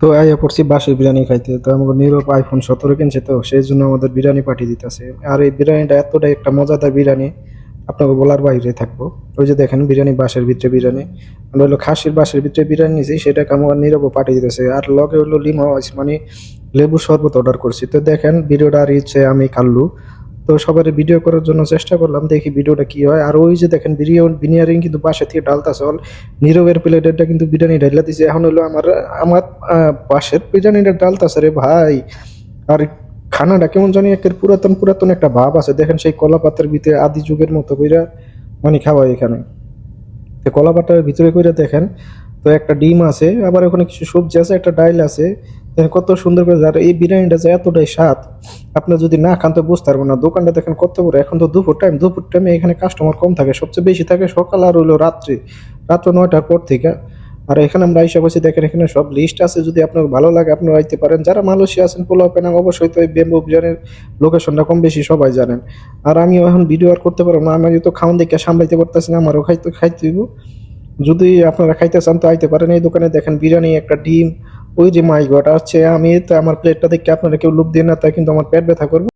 তো আইয়া পড়ছি বাসের বিরিয়ানি খাইতে। তো আমাকে নীরব আইফোন সতেরো কিনছে তো সেই জন্য আমাদের বিরিয়ানি পাঠিয়ে দিতেছে। আর এই বিরিয়ানিটা এতটাই একটা মজাদার বিরিয়ানি, আপনাকে বলার বাইরে থাকব। ওই যে দেখেন বিরিয়ানি বাসের ভিতরে বিরিয়ানি। আমরা হলো খাসির বাসের ভিতরে বিরিয়ানি নিয়েছি সেটাকে আমার নীরব পাঠিয়ে দিতেছে। আর লগে হলো লিমা মানে লেবু শরবত অর্ডার করছি। তো দেখেন, ভিডিওটা আর ইচ্ছে আমি কাল্লু তো সবার ভিডিও করার জন্য চেষ্টা করলাম, দেখি ভিডিওটা কি হয়। আর ওই যে দেখেন বিরিয়ানি বিনিয়ারিং কিন্তু বাসা থেকে ডালতাছে অল নীরবের প্লেটেরটা কিন্তু বিরিয়ানি ডাইলা দিছে। এখন হলো আমার আমার পাশের বিরিয়ানিটা ডালতাছে রে ভাই। আর খানাটা কেমন জানি একের পুরাতন পুরাতন একটা ভাব আছে। দেখেন সেই কলা পাতার ভিতরে আদি যুগের মতো কইরা মানে খাওয়াই এখানে। তো কলা পাতার ভিতরে কইরা দেখেন, তো একটা ডিম আছে, আবার ওখানে কিছু সবজি আছে, একটা ডাইল আছে। দেখেন কত সুন্দর করে আর এই বিরিয়ানিটা যে এতটাই স্বাদ আপনি যদি না খান তো বুঝতে পারবেন না। দোকানটা দেখেন কত বড়। এখন তো দুপুর টাইম দুপুর টাইমে এখানে কাস্টমার কম থাকে। সবচেয়ে বেশি থাকে সকাল আর হইল রাত্রি। রাত্র নয়টার পর থেকে। আর এখানে আমরা আইসা বসে দেখেন এখানে সব লিস্ট আছে। যদি আপনার ভালো লাগে আপনারা আইতে পারেন। যারা মালয়েশিয়া আছেন, পোলাও, পেনাং, অবশ্যই তো এই বেম্বু বিরিয়ানির লোকেশনটা কম বেশি সবাই জানেন। আর আমিও এখন ভিডিও আর করতে পারব না। আমি তো খাওয়ান দেখে সামলাইতে পারতেছি না, আমারও খাইতে খাইতে যদি আপনারা খাইতে চান তো আইতে পারেন। এই দোকানে দেখেন বিরিয়ানি, একটা ডিম ওই যে মাই গড আছে, আমি তো আমার প্লেটটা দেখে আপনারা কেউ লুপ দিয়ে না, তাই কিন্তু আমার পেট ব্যথা করবে।